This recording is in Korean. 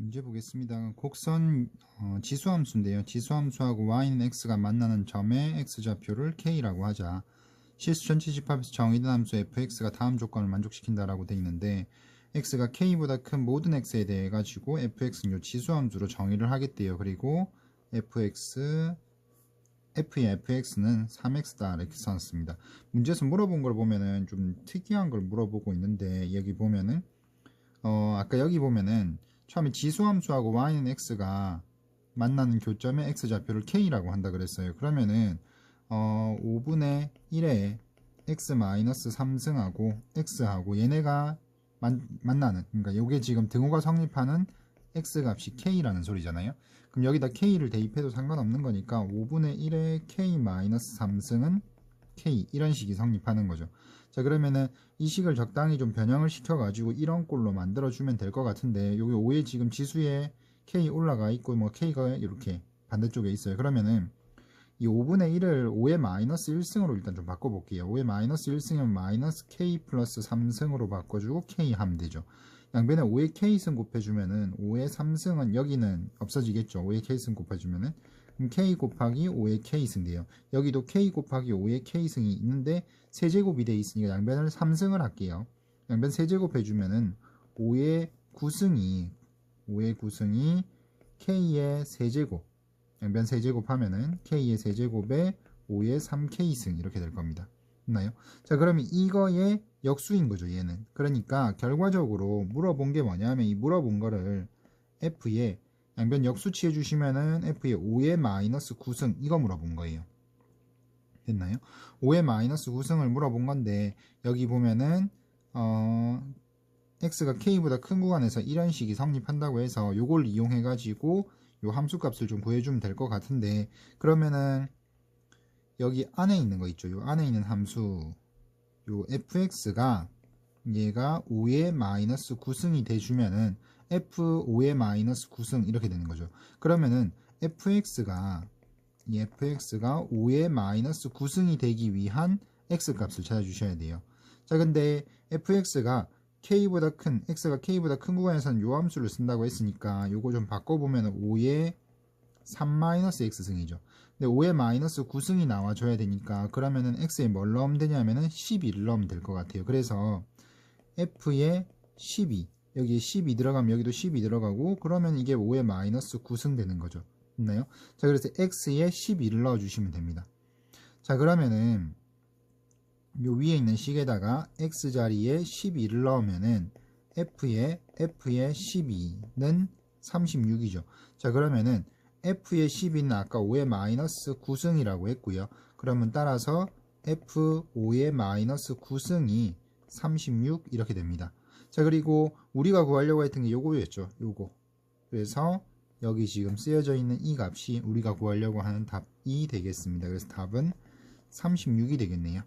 문제 보겠습니다. 곡선 어, 지수함수인데요. 지수함수하고 y는 x가 만나는 점의 x좌표를 k라고 하자. 실수 전체 집합에서 정의된 함수 fx가 다음 조건을 만족시킨다라고 돼 있는데 x가 k보다 큰 모든 x에 대해 가지고 fx는 요 지수함수로 정의를 하겠대요. 그리고 fx f의 fx는 3x다 이렇게 써놨습니다. 문제에서 물어본 걸 보면은 좀 특이한 걸 물어보고 있는데 여기 보면은 어 아까 여기 보면은 처음에 지수함수하고 y는 x가 만나는 교점의 x좌표를 k라고 한다 그랬어요. 그러면은 어 5분의 1에 x 3승하고 x하고 얘네가 만, 만나는 그러니까 요게 지금 등호가 성립하는 x 값이 k라는 소리잖아요. 그럼 여기다 k를 대입해도 상관없는 거니까 5분의 1에 k 3승은 k 이런 식이 성립하는 거죠. 자 그러면은 이 식을 적당히 좀 변형을 시켜가지고 이런 꼴로 만들어주면 될 것 같은데 여기 5에 지금 지수에 k 올라가 있고 뭐 k가 이렇게 반대쪽에 있어요. 그러면은 이 5분의 1을 5의 마이너스 1승으로 일단 좀 바꿔볼게요. 5의 마이너스 1승이면 마이너스 k 플러스 3승으로 바꿔주고 k 하면 되죠. 양변에 5의 k승 곱해주면은 5의 3승은 여기는 없어지겠죠. 5의 k승 곱해주면은 k 곱하기 5의 k승 돼요. 여기도 k 곱하기 5의 k승이 있는데 세제곱이 돼 있으니까 양변을 3승을 할게요. 양변 세제곱 해주면은 5의 9승이 5의 9승이 k의 세제곱 양변 세제곱 하면은 k의 세제곱에 5의 3k승 이렇게 될 겁니다. 됐나요? 자 그러면 이거의 역수인 거죠 얘는 그러니까 결과적으로 물어본 게 뭐냐면 이 물어본 거를 f에 양변 역수 취해 주시면은 f의 5의 마이너스 9승 이거 물어본 거예요. 됐나요? 5의 마이너스 9승을 물어본 건데 여기 보면은 어 x가 k보다 큰 구간에서 이런 식이 성립한다고 해서 요걸 이용해 가지고 요 함수 값을 좀 구해주면 될 것 같은데 그러면은 여기 안에 있는 거 있죠? 요 안에 있는 함수. 요 fx가 얘가 5의 마이너스 9승이 돼주면은 f5의 마이너스 9승 이렇게 되는 거죠. 그러면은 fx가 이 fx가 5의 마이너스 9승이 되기 위한 x 값을 찾아주셔야 돼요. 자 근데 fx가 k보다 큰 x가 k보다 큰 구간에서는 요 함수를 쓴다고 했으니까 요거 좀 바꿔보면 5의 3-x승이죠. 근데 5의 마이너스 9승이 나와줘야 되니까 그러면은 x에 뭘 넣으면 되냐면은 12를 넣으면 될 것 같아요. 그래서 f에 12 여기에 12 들어가면 여기도 12 들어가고 그러면 이게 5의 마이너스 9승 되는 거죠 있나요? 자 그래서 x에 12를 넣어주시면 됩니다 자 그러면은 요 위에 있는 식에다가 x 자리에 12를 넣으면은 f에 f에 12는 36이죠. 자 그러면은 f의 12는 아까 5의 마이너스 9승이라고 했고요. 그러면 따라서 f5의 마이너스 9승이 36 이렇게 됩니다. 자 그리고 우리가 구하려고 했던 게 요거였죠. 요거. 그래서 여기 지금 쓰여져 있는 이 값이 우리가 구하려고 하는 답이 되겠습니다. 그래서 답은 36이 되겠네요.